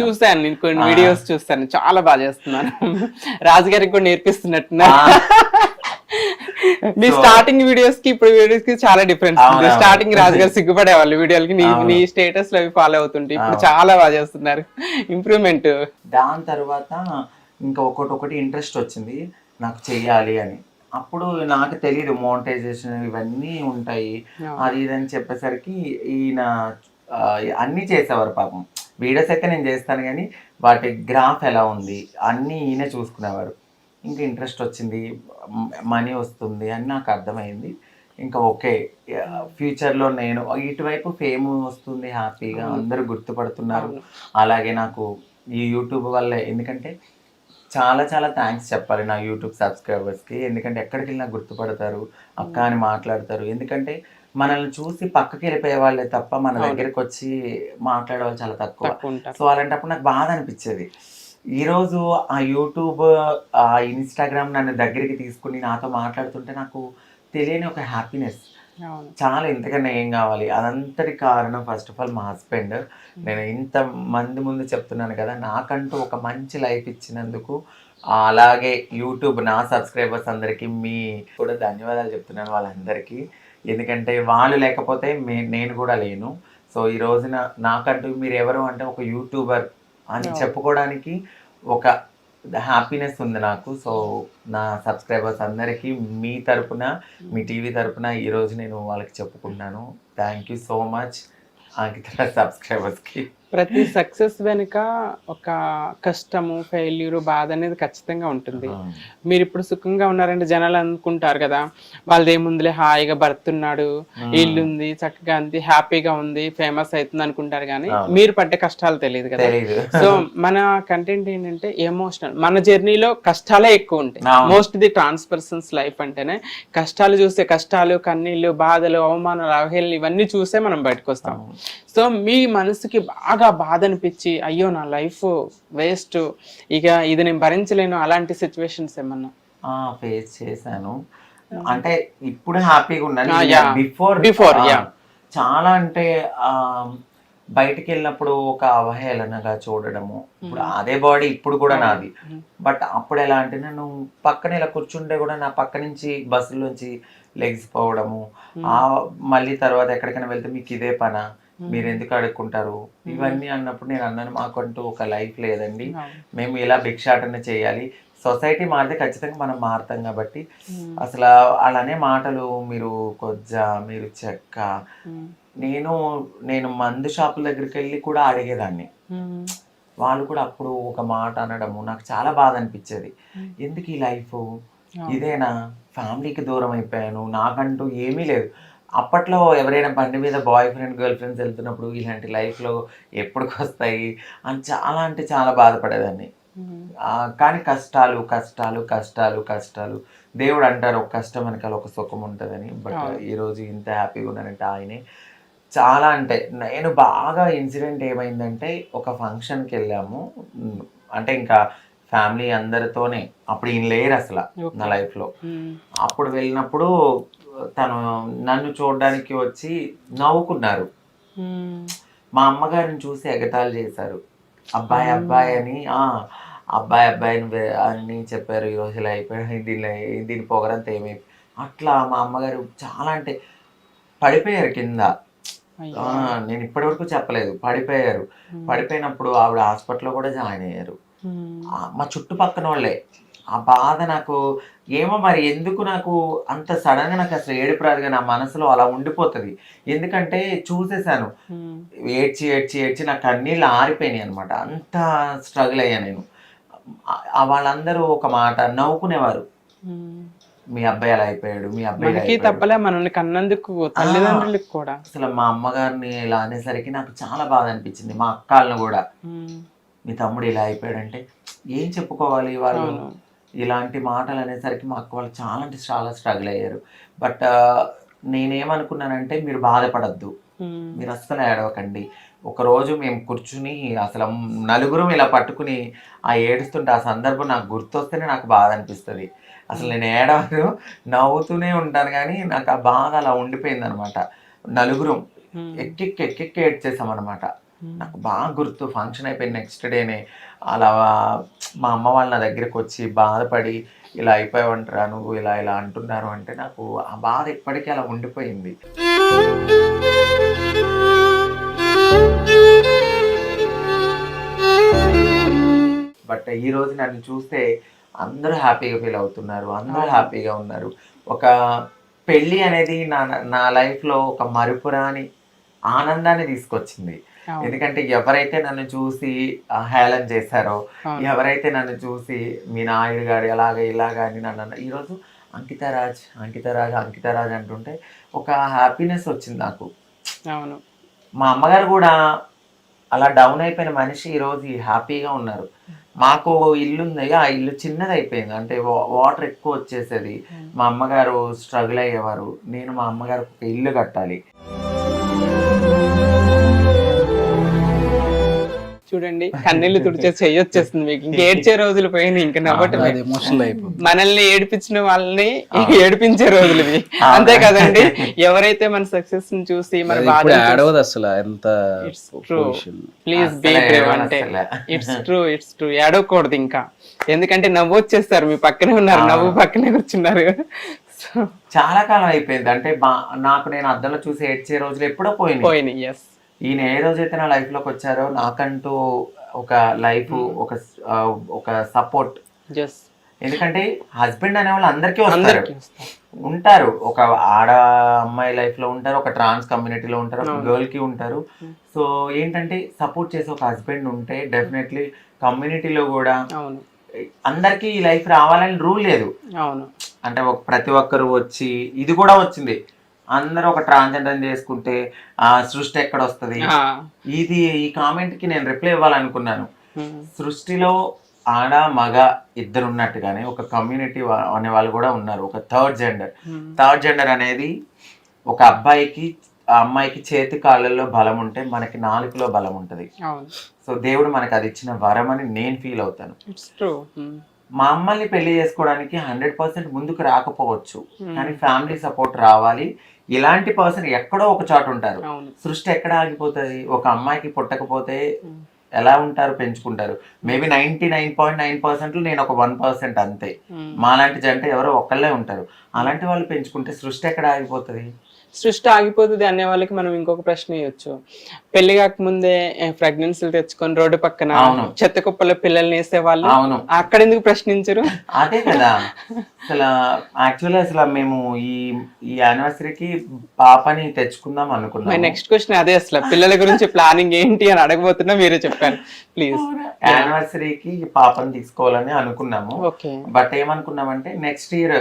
చూసాను నేను కొన్ని. వీడియోస్ చూస్తాను చాలా బాగా చేస్తున్నాను. రాజుగారికి కూడా నేర్పిస్తున్నట్టున్నా. మీ స్టార్టింగ్ వీడియోస్కి ఇప్పుడు వీడియోస్కి చాలా డిఫరెన్స్ ఉంది. స్టార్టింగ్ రాజుగారు సిగ్గుపడేవాళ్ళు వీడియోలకి. నీ. నీ స్టేటస్లో అవి ఫాలో అవుతుంటే ఇప్పుడు. చాలా బాగా చేస్తున్నారు. ఇంప్రూవ్మెంట్ దాని తర్వాత ఇంకా ఒకటి ఒకటి ఇంట్రెస్ట్ వచ్చింది. నాకు చెయ్యాలి అని. అప్పుడు నాకు తెలియదు మోనిటైజేషన్ ఇవన్నీ ఉంటాయి. అది ఇది అని చెప్పేసరికి ఈయన అన్నీ చేసేవారు పాపం. వీడియోస్ అయితే నేను చేస్తాను కానీ వాటి గ్రాఫ్ ఎలా ఉంది? అన్నీ ఈయనే చూసుకునేవారు. ఇంకా ఇంట్రెస్ట్ వచ్చింది మనీ వస్తుంది అని నాకు అర్థమైంది. ఇంకా ఓకే ఫ్యూచర్లో నేను ఇటువైపు ఫేమ్ వస్తుంది హ్యాపీగా అందరూ గుర్తుపడుతున్నారు. అలాగే నాకు ఈ యూట్యూబ్ వల్లే ఎందుకంటే చాలా చాలా థ్యాంక్స్ చెప్పాలి నా యూట్యూబ్ సబ్స్క్రైబర్స్కి. ఎందుకంటే ఎక్కడికి వెళ్ళినా గుర్తుపడతారు అక్క అని మాట్లాడతారు. ఎందుకంటే మనల్ని చూసి పక్కకి వెళ్ళిపోయే వాళ్ళే తప్ప మన దగ్గరికి వచ్చి మాట్లాడే వాళ్ళు చాలా తక్కువ. సో అలాంటప్పుడు నాకు బాధ అనిపించేది. ఈరోజు ఆ యూట్యూబ్ ఆ ఇన్స్టాగ్రామ్ నన్ను దగ్గరికి తీసుకుని నాతో మాట్లాడుతుంటే నాకు తెలియని ఒక హ్యాపీనెస్. చాలా ఇంతకన్నా ఏం కావాలి? అదంతటి కారణం ఫస్ట్ ఆఫ్ ఆల్ మా హస్బెండ్. నేను ఇంత మంది ముందు చెప్తున్నాను కదా నాకంటూ ఒక మంచి లైఫ్ ఇచ్చినందుకు అలాగే యూట్యూబ్ నా సబ్స్క్రైబర్స్ అందరికీ మీ కూడా ధన్యవాదాలు చెప్తున్నాను వాళ్ళందరికీ. ఎందుకంటే వాళ్ళు లేకపోతే మే నేను కూడా లేను. సో ఈ రోజున నాకంటూ మీరు ఎవరు అంటే ఒక యూట్యూబర్ అని చెప్పుకోవడానికి ఒక హ్యాపీనెస్ ఉంది నాకు. సో నా సబ్స్క్రైబర్స్ అందరికీ మీ తరపున మీ టీవీ తరపున ఈరోజు నేను వాళ్ళకి చెప్పుకుంటున్నాను. Thank you so much. Ankita సబ్స్క్రైబర్స్కి. ప్రతి సక్సెస్ వెనుక ఒక కష్టము ఫెయిల్యూర్ బాధ అనేది ఖచ్చితంగా ఉంటుంది. మీరు ఇప్పుడు సుఖంగా ఉన్నారంటే జనాలు అనుకుంటారు కదా వాళ్ళది ఏముందిలే హాయిగా భర్త ఉన్నాడు ఇల్లు ఉంది చక్కగా ఉంది హ్యాపీగా ఉంది ఫేమస్ అవుతుంది అనుకుంటారు కానీ. మీరు పడ్డే కష్టాలు తెలియదు కదా. సో మన కంటెంట్ ఏంటంటే ఎమోషనల్. మన జర్నీలో కష్టాలే ఎక్కువ ఉంటాయి. Most the trans persons life అంటేనే కష్టాలు చూస్తే కష్టాలు కన్నీళ్ళు బాధలు అవమానాలు అవహేళనలు ఇవన్నీ చూసే మనం బయటకు వస్తాం సో మీ మనసుకి బాగా బాధ అనిపించి అయ్యో నా లైఫ్ వేస్ట్. ఇక ఇది నేను భరించలేను. అలాంటి సిచ్యువేషన్స్ ఏమన్నా? ఫేస్ చేశాను. అంటే ఇప్పుడు హ్యాపీగా ఉన్నాను. Before yeah. చాలా అంటే బయటికి వెళ్ళినప్పుడు ఒక అవహేళనగా చూడడము. ఇప్పుడు అదే బాడీ ఇప్పుడు కూడా నాది. బట్ అప్పుడు ఎలా అంటే నన్ను పక్కన ఇలా కూర్చుంటే కూడా నా పక్క నుంచి బస్సులోంచి లెగ్స్ పోవడము. ఆ మళ్ళీ తర్వాత ఎక్కడికైనా వెళ్తే మీకు ఇదే పనా? మీరు ఎందుకు అడుక్కుంటారు? ఇవన్నీ అన్నప్పుడు నేను అన్నాను మాకంటూ ఒక లైఫ్ లేదండి. మేము ఇలా భిక్షాటన చేయాలి. సొసైటీ మారితే ఖచ్చితంగా మనం మారుతాం కాబట్టి అసలు అలానే మాటలు మీరు కొజ్జ మీరు చెక్క. నేను నేను మందు షాపుల దగ్గరికి వెళ్ళి కూడా అడిగేదాన్ని. వాళ్ళు కూడా అప్పుడు ఒక మాట అనడము నాకు చాలా బాధ అనిపించేది. ఎందుకు ఈ లైఫ్? ఇదేనా? ఫ్యామిలీకి దూరం అయిపోయాను. నాకంటూ ఏమీ లేదు. అప్పట్లో ఎవరైనా బండి మీద బాయ్ ఫ్రెండ్ గర్ల్ ఫ్రెండ్స్ వెళ్తున్నప్పుడు ఇలాంటి లైఫ్లో ఎప్పటికి వస్తాయి అని చాలా అంటే చాలా బాధపడేదాన్ని. కానీ కష్టాలు కష్టాలు కష్టాలు కష్టాలు. దేవుడు అంటారు ఒక కష్టం వెనకాల ఒక సుఖం ఉంటుందని. బట్ ఈరోజు ఇంత హ్యాపీగా ఉన్నానంటే ఆయనే. చాలా అంటే నేను బాగా ఇన్సిడెంట్ ఏమైందంటే ఒక ఫంక్షన్కి వెళ్ళాము. అంటే ఇంకా ఫ్యామిలీ అందరితోనే. అప్పుడు ఈయన లేరు అసలు నా లైఫ్లో. అప్పుడు వెళ్ళినప్పుడు తను నన్ను చూడడానికి వచ్చి నవ్వుకున్నారు. మా అమ్మగారిని చూసి ఎగతాళి చేశారు. అబ్బాయి అబ్బాయి అని ఆ అబ్బాయి అబ్బాయిని అని చెప్పారు. ఈరోజు ఇలా అయిపోయాడు దీని దీని పొగరంతా ఏమై అట్లా మా అమ్మగారు చాలా అంటే పడిపోయారు కింద. నేను ఇప్పటివరకు చెప్పలేదు. పడిపోయారు. పడిపోయినప్పుడు ఆవిడ హాస్పిటల్లో కూడా జాయిన్ అయ్యారు. మా చుట్టుపక్కన వాళ్ళే ఆ బాధ నాకు ఏమో మరి ఎందుకు నాకు అంత సడన్గా నాకు అసలు ఏడుపు రాదుగా నా మనసులో అలా ఉండిపోతుంది. ఎందుకంటే చూసేసాను ఏడ్చి ఏడ్చి ఏడ్చి నా కన్నీళ్ళు ఆరిపోయినాయి అనమాట అంత స్ట్రగుల్ అయ్యా నేను. వాళ్ళందరూ ఒక మాట నవ్వుకునేవారు. మీ అబ్బాయి అలా అయిపోయాడు మీ అబ్బాయి. తప్పలే మనల్ని కన్నందుకు తల్లిదండ్రులకు కూడా. అసలు మా అమ్మగారిని ఇలా అనేసరికి నాకు చాలా బాధ అనిపించింది మా అక్కలను కూడా. మీ తమ్ముడు ఇలా అయిపోయాడంటే ఏం చెప్పుకోవాలి వాళ్ళు. ఇలాంటి మాటలు అనేసరికి మా అక్క వాళ్ళు చాలా అంటే చాలా స్ట్రగుల్ అయ్యారు. బట్ నేనేమనుకున్నానంటే మీరు బాధపడద్దు. మీరు అస్సలు ఏడవకండి. ఒకరోజు మేము కూర్చుని అసలు నలుగురం ఇలా పట్టుకుని ఆ ఏడుస్తుంటే ఆ సందర్భం నాకు గుర్తొస్తేనే నాకు బాధ అనిపిస్తుంది. అసలు నేను ఏడవను నవ్వుతూనే ఉంటాను కానీ నాకు ఆ బాధ అలా ఉండిపోయింది అనమాట నలుగురం ఎక్కెక్కి ఎక్కెక్కి ఏడ్చేసాం అనమాట నాకు బాగా గుర్తు ఫంక్షన్ అయిపోయిన నెక్స్ట్ డేనే అలా మా అమ్మ వాళ్ళ నా దగ్గరికి వచ్చి బాధపడి ఇలా అయిపోయావంటరా నువ్వు ఇలా ఇలా అంటున్నారు అంటే నాకు ఆ బాధ ఇప్పటికీ అలా ఉండిపోయింది. బట్ ఈ రోజు నన్ను చూస్తే అందరూ హ్యాపీగా ఫీల్ అవుతున్నారు అందరూ హ్యాపీగా ఉన్నారు. ఒక పెళ్ళి అనేది నా నా లైఫ్లో ఒక మరుపురాని ఆనందాన్ని తీసుకొచ్చింది. ఎందుకంటే ఎవరైతే నన్ను చూసి హేళన చేశారో. ఎవరైతే నన్ను చూసి మీ నాయుడు గారు ఎలాగ ఇలాగ అని నన్ను ఈరోజు అంకితరాజ్ అంకితరాజ్ అంకితరాజ్ అంటుంటే ఒక హ్యాపీనెస్ వచ్చింది నాకు. అవును. మా అమ్మగారు కూడా అలా డౌన్ అయిపోయిన మనిషి ఈరోజు హ్యాపీగా ఉన్నారు. మాకు ఇల్లు ఉంది. ఆ ఇల్లు చిన్నది అయిపోయింది అంటే వాటర్ ఎక్కువ వచ్చేసేది. మా అమ్మగారు స్ట్రగుల్ అయ్యేవారు. నేను మా అమ్మగారికి ఒక ఇల్లు కట్టాలి. చూడండి కన్నీళ్ళు తుడిచే చెయ్యొచ్చేస్తుంది మీకు. ఇంక ఏడ్చే రోజులు పోయినాయి ఇంకా అయిపోతుంది. మనల్ని ఏడిపించిన వాళ్ళని ఏడిపించే రోజులు ఇవి. అంతే కదండి. ఎవరైతే మన సక్సెస్ని చూసి మన అవ్వదు అసలు ఎంత ప్లీజ్ బీ అసలే బ్రేవ్ అంటే. ఇట్స్ ట్రూ ఇట్స్ ట్రూ ఏడవకూడదు ఇంకా. ఎందుకంటే నవ్వు వచ్చేస్తారు మీ పక్కనే ఉన్నారు నవ్వు పక్కనే కూర్చున్నారు. చాలా కాలం అయిపోయింది. అంటే బా- నాకు నేను అద్దంలో చూసి ఏడ్చే రోజులు ఎప్పుడో పోయినాయి. పోయినాయి ఎస్ ఈయన ఏ రోజైతే నా లైఫ్లోకి వచ్చారో నాకంటూ ఒక లైఫ్ ఒక ఆ, ఒక సపోర్ట్ ఎందుకంటే హస్బెండ్ అనే వాళ్ళు అందరికీ వస్తారు. ఉంటారు. ఒక ఆడ అమ్మాయి లైఫ్లో ఉంటారు ఒక ట్రాన్స్ కమ్యూనిటీలో ఉంటారు ఒక గర్ల్కి ఉంటారు. సో ఏంటంటే సపోర్ట్ చేసే ఒక హస్బెండ్ ఉంటే డెఫినెట్లీ కమ్యూనిటీలో కూడా అందరికీ ఈ లైఫ్ రావాలని రూల్ లేదు. అవును. అంటే ఒక ప్రతి ఒక్కరు వచ్చి ఇది కూడా వచ్చింది. అందరూ ఒక ట్రాన్స్జెండర్ చేసుకుంటే ఆ సృష్టి ఎక్కడ వస్తుంది ఇది ఈ కామెంట్కి నేను రిప్లై ఇవ్వాలనుకున్నాను. ఉమ్, సృష్టిలో ఆడ మగ ఇద్దరు ఉన్నట్టుగానే ఒక కమ్యూనిటీ అనే వాళ్ళు కూడా ఉన్నారు. ఒక థర్డ్ జెండర్ థర్డ్ జెండర్ అనేది ఒక అబ్బాయికి ఆ అమ్మాయికి చేతి కాళ్ళల్లో బలం ఉంటే మనకి నాలుగులో బలం ఉంటుంది. సో దేవుడు మనకి అది ఇచ్చిన వరం అని నేను ఫీల్ అవుతాను. మా అమ్మల్ని పెళ్ళి చేసుకోవడానికి హండ్రెడ్ పర్సెంట్ ముందుకు రాకపోవచ్చు. కానీ ఫ్యామిలీ సపోర్ట్ రావాలి. ఇలాంటి పర్సన్ ఎక్కడో ఒక చోట ఉంటారు. సృష్టి ఎక్కడ ఆగిపోతుంది? ఒక అమ్మాయికి పుట్టకపోతే ఎలా ఉంటారు? పెంచుకుంటారు. Maybe ninety nine point nine percent నేను ఒక వన్ పర్సెంట్ అంతే. మాలాంటి జంట ఎవరో ఒక్కళ్ళే ఉంటారు. అలాంటి వాళ్ళు పెంచుకుంటే సృష్టి ఎక్కడ ఆగిపోతుంది? సృష్టి ఆగిపోతుంది అనే వాళ్ళకి మనం ఇంకొక ప్రశ్న ఇవ్వచ్చు పెళ్ళి కాకముందే ప్రెగ్నెన్సీలు తెచ్చుకొని రోడ్డు పక్కన. చెత్త కుప్పలో పిల్లల్ని వేసే వాళ్ళు అక్కడ ఎందుకు ప్రశ్నించరు? అదే కదా. అసలు యాక్చువల్లీ అసలు మేము ఈ ఈ యానివర్సరీకి పాపని తెచ్చుకుందాం అనుకున్నాం నెక్స్ట్ క్వశ్చన్ అదే అసలు. పిల్లల గురించి ప్లానింగ్ ఏంటి అని అడగబోతున్నా మీరే చెప్పారు ప్లీజ్ యానివర్సరీకి పాపని తీసుకోవాలని అనుకున్నాము. But ఏమనుకున్నామంటే next year